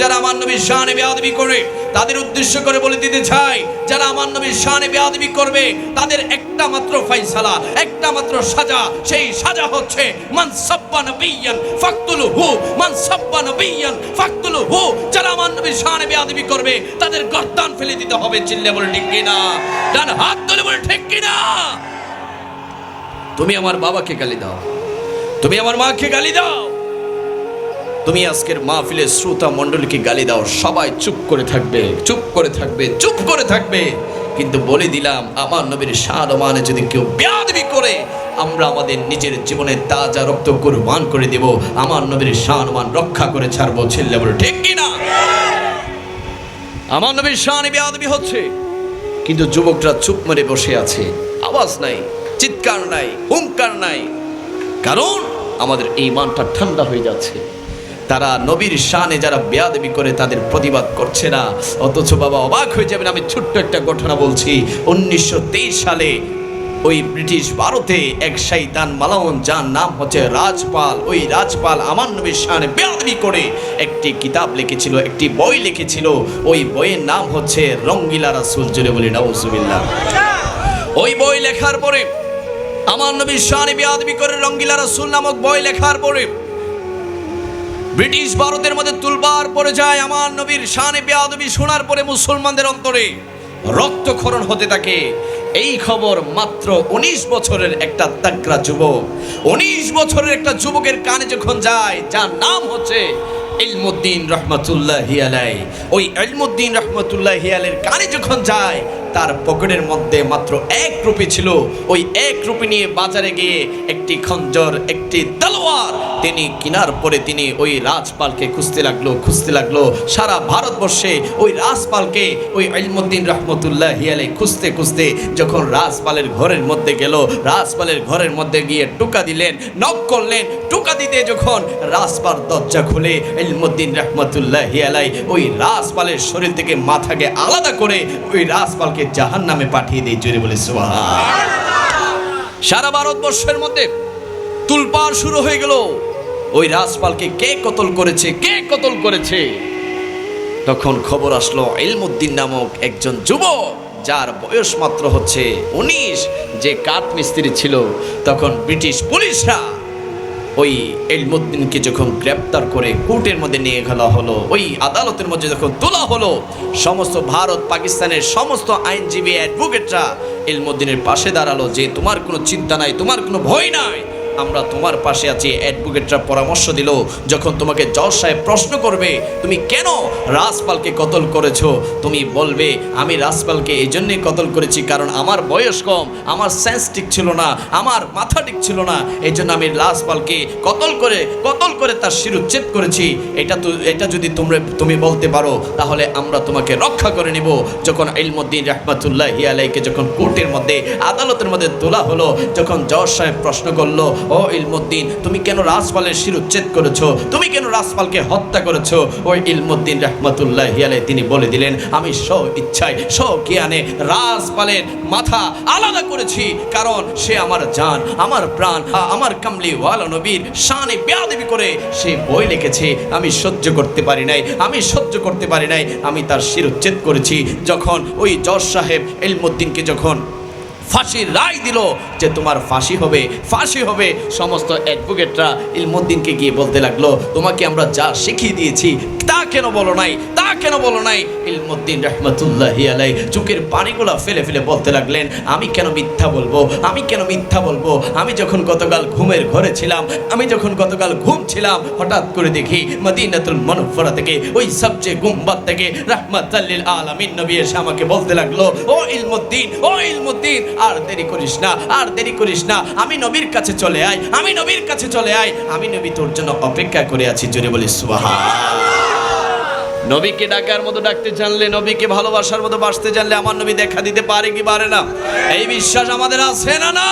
যারা আমার নবীর শানে বেয়াদবি করে, তাদের উদ্দেশ্য করে বলে দিতে চাই, যারা আমার নবীর শানে বেয়াদবি করবে, তাদের একটা মাত্র ফাইসালা, একটা মাত্র সাজা, সেই সাজা হচ্ছে, মান নবিয়ান ফাকতুলহু, মান নবিয়ান ফাকতুলহু। যারা আমার নবীর শানে বেয়াদবি করবে, তাদের গর্দান ফেলে দিতে হবে, চিল্লে বলে ঠিক কিনা? ডান হাত তুলে বলে ঠিক কিনা? তুমি আমার বাবাকে গালি দাও। তুমি আমার মাকে গালি দাও। তুমি আজকের মাহফিলে শ্রোতা মণ্ডলীকে গালি দাও, সবাই চুপ করে থাকবে, চুপ করে থাকবে, চুপ করে থাকবে। কিন্তু বলে দিলাম, আমার নবীর সারমানে যদি কেউ বেয়াদবি করে, আমরা আমাদের নিজের জীবনে তাজা রক্ত কুরবান করে দেব, আমার নবীর সারমান রক্ষা করে ছাড়বো, ছেলে বলে, ঠিক কিনা? আমার নবীর শানে বেয়াদবি হচ্ছে। কিন্তু যুবকরা চুপ মেরে বসে আছে, আওয়াজ নাই, চিৎকার নাই হুঙ্কার নাই। কারণ আমাদের এই মানটা ঠান্ডা হয়ে যাচ্ছে। তারা নবীর শানে যারা বেয়াদবি করে তাদের প্রতিবাদ করছে না। অথচ বাবা অবাক হয়ে যাবেন, আমি ছোট্ট একটা ঘটনা বলছি। উনিশশো তেইশ সালে ওই ব্রিটিশ ভারতে এক শৈতান মালাউন যার নাম হচ্ছে রাজপাল, ওই রাজপাল আমার নবীর শানে বেয়াদবি করে একটি কিতাব লিখেছিল, একটি বই লিখেছিল। ওই বইয়ের নাম হচ্ছে রঙ্গিলা রাসুল জুড়ে বলি, নাউজুবিল্লাহ। ওই বই লেখার পরে আমার নবীর শানে বেয়াদবি করে রঙ্গিলা রাসুল নামক বই লেখার পরে ব্রিটিশ ভারতের মধ্যে তুলবার পড়ে যায় আমার নবীর শানে বেয়াদবি শোনার পরে মুসলমানদের অন্তরে রক্তক্ষরণ হতে থাকে। এই খবর মাত্র উনিশ বছরের একটা তাকরা যুবক, উনিশ বছরের একটা যুবকের কানে যখন যায়, যার নাম হচ্ছে ইলমুদ্দিন রহমতুল্লাহ হিয়ালাই ওই ইলমুদ্দিন রহমতুল্লাহ হিয়ালের কানে যখন যায় তার পকেটের মধ্যে মাত্র এক রুপি ছিল। ওই এক রুপি নিয়ে বাজারে গিয়ে একটি খঞ্জর, একটি তলোয়ার তিনি কিনার পরে তিনি ওই রাজপালকে খুঁজতে লাগল খুঁজতে লাগল। সারা ভারতবর্ষে ওই রাজপালকে ওই ইলমুদ্দিন রহমতুল্লাহ হিয়ালে খুঁজতে খুঁজতে যখন রাজপালের ঘরের মধ্যে গেল, রাজপালের ঘরের মধ্যে গিয়ে টুকা দিলেন নক করলেন। টুকা দিতে যখন রাজপাল দরজা খুলে, ইলমুদ্দিন রহমতুল্লাহ হিয়ালাই ওই রাজপালের শরীর থেকে মাথাকে আলাদা করে ওই রাজপালকে জাহান নামে পাঠিয়ে দিয়ে জোরে বলে সারা ভারতবর্ষের মধ্যে তুলপার শুরু হয়ে গেল। ওই রাজপালকে কে কতল করেছে, কে কতল করেছে? তখন খবর আসলো, ইলমুদ্দিন নামক একজন যুবক, যার বয়স মাত্র হচ্ছে উনিশ, যে কাঠ মিস্ত্রি ছিল। তখন ব্রিটিশ পুলিশরা ওই এলমুদ্দিনকে যখন গ্রেপ্তার করে কোর্টের মধ্যে নিয়ে গেলা হলো, ওই আদালতের মধ্যে যখন তোলা হলো, সমস্ত ভারত, পাকিস্তানের সমস্ত আইনজীবী অ্যাডভোকেটরা এলমুদ্দিনের পাশে দাঁড়াল যে, তোমার কোনো চিন্তা নাই, তোমার কোনো ভয় নাই আমরা তোমার পাশে আছি। অ্যাডভোকেটরা পরামর্শ দিল, যখন তোমাকে জজ সাহেব প্রশ্ন করবে, তুমি কেন রাজপালকে কতল করেছ? তুমি বলবে, আমি রাজপালকে এই জন্যই কতল করেছি কারণ আমার বয়স কম, আমার সেন্স ঠিক ছিল না, আমার মাথা ঠিক ছিল না। এই জন্য আমি রাজপালকে কতল করে কতল করে তার শিরুচ্ছেদ করেছি। এটা তো, এটা যদি তোমরা, তুমি বলতে পারো, তাহলে আমরা তোমাকে রক্ষা করে নেব। যখন ইলমুদ্দিন রহমাতুল্লাহ হিয়ালাইকে যখন কোর্টের মধ্যে, আদালতের মধ্যে তোলা হলো, যখন জজ সাহেব প্রশ্ন করল ও ইলমুদ্দিন, তুমি কেন রাজপালের শিরুচ্ছেদ করেছ? তুমি কেন রাজপালকে হত্যা করেছ? ওই ইলমুদ্দিন রহমতুল্লাহ তিনি বলে দিলেন, আমি স্ব ইচ্ছায়, স্ব জ্ঞানে রাজপালের মাথা আলাদা করেছি, কারণ সে আমার জান, আমার প্রাণ আমার কামলি ওয়ালা নবীর শানে বেয়াদবি করে সে বই লিখেছে, আমি সহ্য করতে পারি নাই, আমি সহ্য করতে পারি নাই, আমি তার শিরুচ্ছেদ করেছি, যখন ওই জজ সাহেব ইলমুদ্দিনকে যখন ফাঁসির রায় দিল যে তোমার ফাঁসি হবে ফাঁসি হবে। সমস্ত অ্যাডভোকেটরা ইলমুদ্দিনকে গিয়ে বলতে লাগল, তোমাকে আমরা যা শিখিয়ে দিয়েছি তা কেন বলো নাই? কেন বলো নাই? ইলমুদ্দিন রহমতুল্লাহ আলাই চোখের পানিগুলো ফেলে ফেলে বলতে লাগলেন, আমি কেন মিথ্যা বলব? আমি কেন মিথ্যা বলব? আমি যখন গতকাল ঘুমের ঘরে ছিলাম, আমি যখন গতকাল ঘুম ছিলাম, হঠাৎ করে দেখি মদিনাতুল মনফরা থেকে, ওই সবচেয়ে গুম্বাদ থেকে রহমাতাল্লিল আলামিন নবী এসে আমাকে বলতে লাগল, ও ইলমুদ্দিন ও ইলমুদ্দিন, আর দেরি করিস না, আর দেরি করিস না, আমি নবীর কাছে চলে আয়, আমি নবীর কাছে চলে আয়, আমি নবী তোর জন্য অপেক্ষা করে আছি। জোরে বলি সুবহান নবীকে ডাকার মতো ডাকতে জানলে, নবীকে ভালোবাসার মতো বাসতে জানলে আমার নবী দেখা দিতে পারে কি পারে না? এই বিশ্বাস আমাদের আছে না না